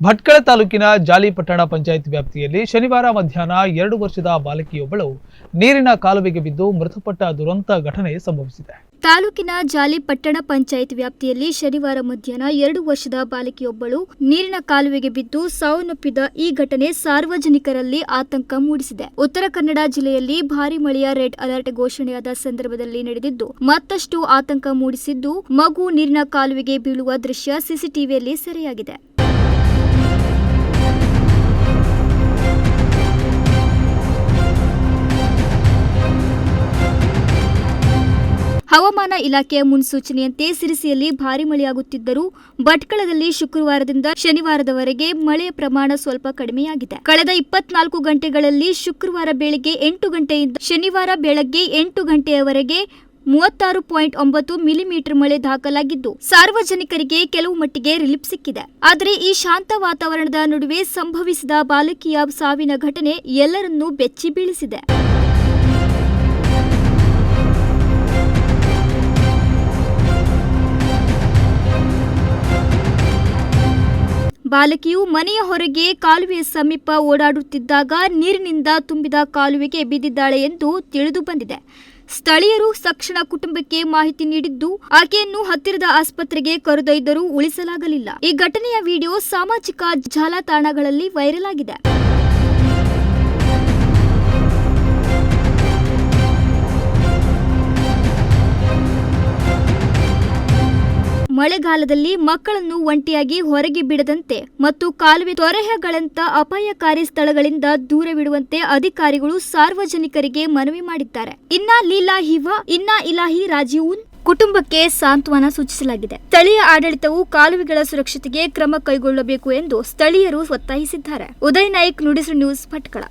ಭಟ್ಕಳ ತಾಲೂಕಿನ ಜಾಲಿಪಟ್ಟಣ ಪಂಚಾಯತ್ ವ್ಯಾಪ್ತಿಯಲ್ಲಿ ಶನಿವಾರ ಮಧ್ಯಾಹ್ನ ಎರಡು ವರ್ಷದ ಬಾಲಕಿಯೊಬ್ಬಳು ನೀರಿನ ಕಾಲುವೆಗೆ ಬಿದ್ದು ಮೃತಪಟ್ಟ ದುರಂತ ಘಟನೆ ಸಂಭವಿಸಿದೆ. ತಾಲೂಕಿನ ಜಾಲಿ ಪಟ್ಟಣ ಪಂಚಾಯತ್ ವ್ಯಾಪ್ತಿಯಲ್ಲಿ ಶನಿವಾರ ಮಧ್ಯಾಹ್ನ ಎರಡು ವರ್ಷದ ಬಾಲಕಿಯೊಬ್ಬಳು ನೀರಿನ ಕಾಲುವೆಗೆ ಬಿದ್ದು ಸಾವನ್ನಪ್ಪಿದ ಈ ಘಟನೆ ಸಾರ್ವಜನಿಕರಲ್ಲಿ ಆತಂಕ ಮೂಡಿಸಿದೆ. ಉತ್ತರ ಕನ್ನಡ ಜಿಲ್ಲೆಯಲ್ಲಿ ಭಾರಿ ಮಳೆಯ ರೆಡ್ ಅಲರ್ಟ್ ಘೋಷಣೆಯಾದ ಸಂದರ್ಭದಲ್ಲಿ ನಡೆದಿದ್ದು, ಮತ್ತಷ್ಟು ಆತಂಕ ಮೂಡಿಸಿದ್ದು ಮಗು ನೀರಿನ ಕಾಲುವೆಗೆ ಬೀಳುವ ದೃಶ್ಯ ಸಿಸಿಟಿವಿಯಲ್ಲಿ ಸೆರೆಯಾಗಿದೆ. ಹವಾಮಾನ ಇಲಾಖೆಯ ಮುನ್ಸೂಚನೆಯಂತೆ ಸಿರಿಸಿಯಲ್ಲಿ ಭಾರಿ ಮಳೆಯಾಗುತ್ತಿದ್ದರೂ ಭಟ್ಕಳದಲ್ಲಿ ಶುಕ್ರವಾರದಿಂದ ಶನಿವಾರದವರೆಗೆ ಮಳೆಯ ಪ್ರಮಾಣ ಸ್ವಲ್ಪ ಕಡಿಮೆಯಾಗಿದೆ. ಕಳೆದ ಇಪ್ಪತ್ನಾಲ್ಕು ಗಂಟೆಗಳಲ್ಲಿ ಶುಕ್ರವಾರ ಬೆಳಗ್ಗೆ ಎಂಟು ಗಂಟೆಯಿಂದ ಶನಿವಾರ ಬೆಳಗ್ಗೆ ಎಂಟು ಗಂಟೆಯವರೆಗೆ ಮೂವತ್ತಾರು ಪಾಯಿಂಟ್ ಒಂಬತ್ತು ಮಿಲಿಮೀಟರ್ ಮಳೆ ದಾಖಲಾಗಿದ್ದು, ಸಾರ್ವಜನಿಕರಿಗೆ ಕೆಲವು ಮಟ್ಟಿಗೆ ರಿಲೀಫ್ ಸಿಕ್ಕಿದೆ. ಆದರೆ ಈ ಶಾಂತ ವಾತಾವರಣದ ನಡುವೆ ಸಂಭವಿಸಿದ ಬಾಲಕಿಯ ಸಾವಿನ ಘಟನೆ ಎಲ್ಲರನ್ನೂ ಬೆಚ್ಚಿ ಬೀಳಿಸಿದೆ ಬಾಲಕಿಯು ಮನೆಯ ಹೊರಗೆ ಕಾಲುವೆಯ ಸಮೀಪ ಓಡಾಡುತ್ತಿದ್ದಾಗ ನೀರಿನಿಂದ ತುಂಬಿದ ಕಾಲುವೆಗೆ ಬಿದ್ದಿದ್ದಾಳೆ ಎಂದು ತಿಳಿದು ಬಂದಿದೆ. ಸ್ಥಳೀಯರು ತಕ್ಷಣ ಕುಟುಂಬಕ್ಕೆ ಮಾಹಿತಿ ನೀಡಿದ್ದು, ಆಕೆಯನ್ನು ಹತ್ತಿರದ ಆಸ್ಪತ್ರೆಗೆ ಕರೆದೊಯ್ದರೂ ಉಳಿಸಲಾಗಲಿಲ್ಲ. ಈ ಘಟನೆಯ ವಿಡಿಯೋ ಸಾಮಾಜಿಕ ಜಾಲತಾಣಗಳಲ್ಲಿ ವೈರಲ್ ಆಗಿದೆ. ಮಳೆಗಾಲದಲ್ಲಿ ಮಕ್ಕಳನ್ನು ಒಂಟಿಯಾಗಿ ಹೊರಗೆ ಬಿಡದಂತೆ ಮತ್ತು ಕಾಲುವೆ ತೊರೆಹಗಳಂತ ಅಪಾಯಕಾರಿ ಸ್ಥಳಗಳಿಂದ ದೂರವಿಡುವಂತೆ ಅಧಿಕಾರಿಗಳು ಸಾರ್ವಜನಿಕರಿಗೆ ಮನವಿ ಮಾಡಿದ್ದಾರೆ. ಇನ್ನ ಲೀಲಾ ಹಿವ, ಇನ್ನ ಇಲಾಹಿ ರಾಜೀವ್ ಕುಟುಂಬಕ್ಕೆ ಸಾಂತ್ವನ ಸೂಚಿಸಲಾಗಿದೆ. ಸ್ಥಳೀಯ ಆಡಳಿತವು ಕಾಲುವೆಗಳ ಸುರಕ್ಷತೆಗೆ ಕ್ರಮ ಕೈಗೊಳ್ಳಬೇಕು ಎಂದು ಸ್ಥಳೀಯರು ಒತ್ತಾಯಿಸಿದ್ದಾರೆ. ಉದಯ್ ನಾಯ್ಕ್ ನುಡಿಸು ನ್ಯೂಸ್, ಭಟ್ಕಳ.